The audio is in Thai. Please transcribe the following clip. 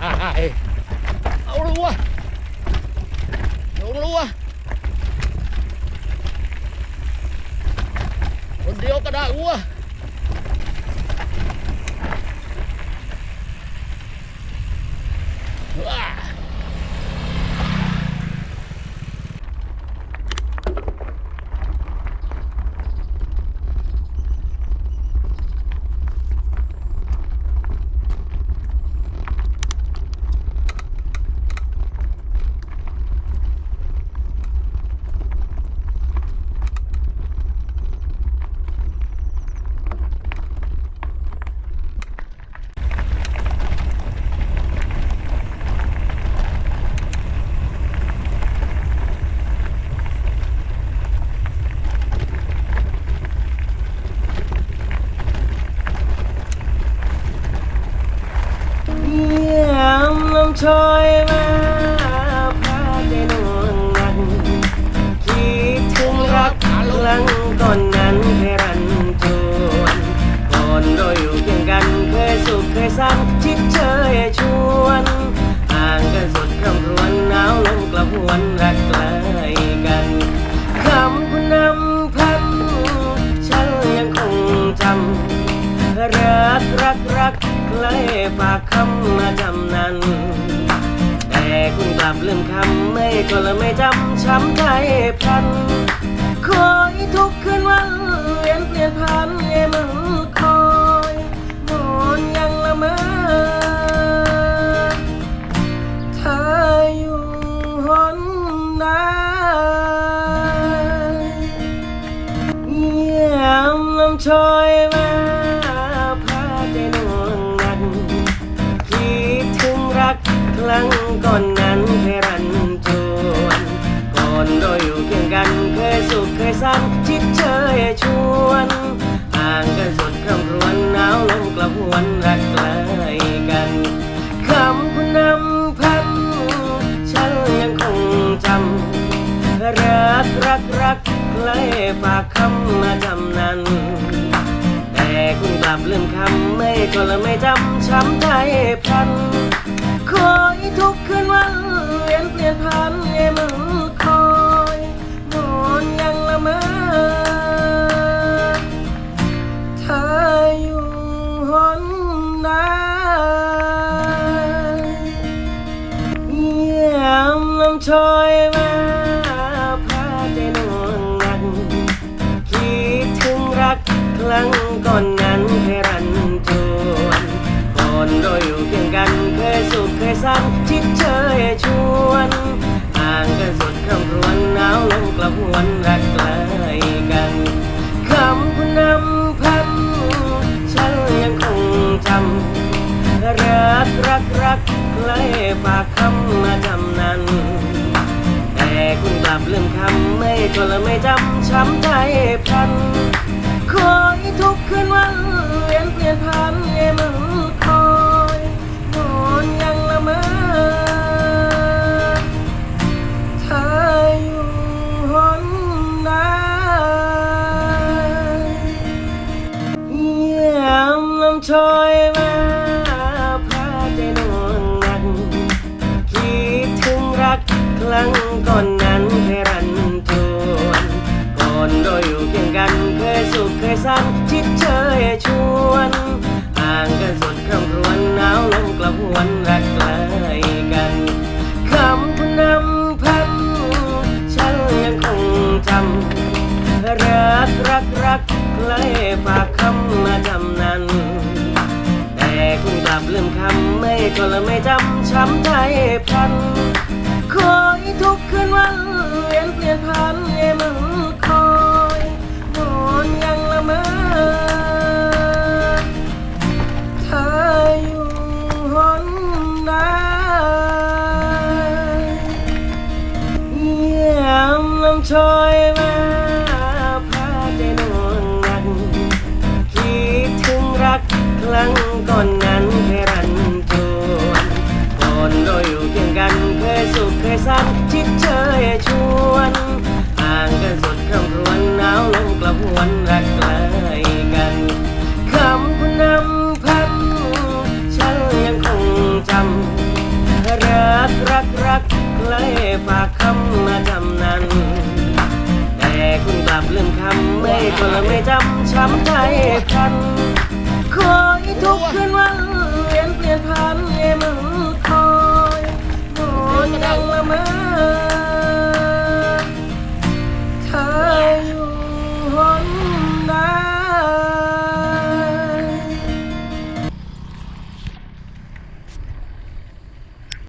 เอารัวะลงรัวคนเดียวก็ได้วัวา เยี่ยมน้ำ ช่วยมาพาใจนวลนันคิดถึงรักครั้ง กใครฝากคำมาจำนั้น แต่คุณกลับลืมคำไม่ก็เลยไม่จำช้ำใจพันคอยทุกคืนวันเวียนเปลี่ยนพันเย่มึงคอยนอนยังละเมอเธออยู่หนไหนเยี่ยมลำชอย รั้งก่อนนั้นเคยรันจวนก่อนเราอยู่เคียงกันเคยสุขเคยสันชิดเชยชวนห่างกันสุดคำรวนหนาวลมกลับหวนรักไกลกันคำคุณนำพันฉันยังคงจำรักรักรักใครฝากคำมาจำนั้นแต่คุณกลับลืมคำไม่ก็เลยไม่จำช้ำใจพัน คอยทุกคืนวันเวียนเปลี่ยนพันเย่มึงคอยนอนยังละเมอเธออยู่หนไหนเยี่ยมลำชอยมาพาใจนวลนันคิดถึงรักครั้งก่อนนั้นเคยรันจวนก่อนเราอยู่เคียง สุขเคยสันชิดเชยชวนห่างกันสุดคำรวนหนาวลมกลับหวนรักไกลกันคำคุณนำพันฉันยังคงจำรักรักรักใครฝากคำมาจำนั้น แต่คุณกลับลืมคำไม่ก็เลยไม่จำช้ำใจพันคอยทุกคืนวันเวียนเปลี่ยนพันเย่มึงคอยนอนยัง มอเธออยู่หนนเยี่ยมลำชอยมาพาใจนวลนันคิดถึงรักครั้งก่อนนั้นเคยรันจวนก่อนเราอยู่เคียงกันเคยสุขเคยสันชิดเชยชวนห่างกันสุดคำรวนหนาวลมกลับหวนรัก ลับลืมคำไม่ก็ลยไม่จำช้ำใจพันคอยทุกคืนวันเวียนเปลี่ยนพันเย่มึงคอยนอนยังละเมอเธออยู่หนไหนเยี่ยมลำชอยมาพาใจนวลนันคิดถึงรักครั้งก่อนนั้น ชวนห่างกันสุดคำรวนหนาวลมกลับหวนรักไกลกันคำคุณนำพันฉันยังคงจำรักรักรักใครฝากคำมาจำนั้น แต่คุณกลับลืมคำไม่ก็เลยไม่จำช้ำใจพันคอยทุกคืนวัน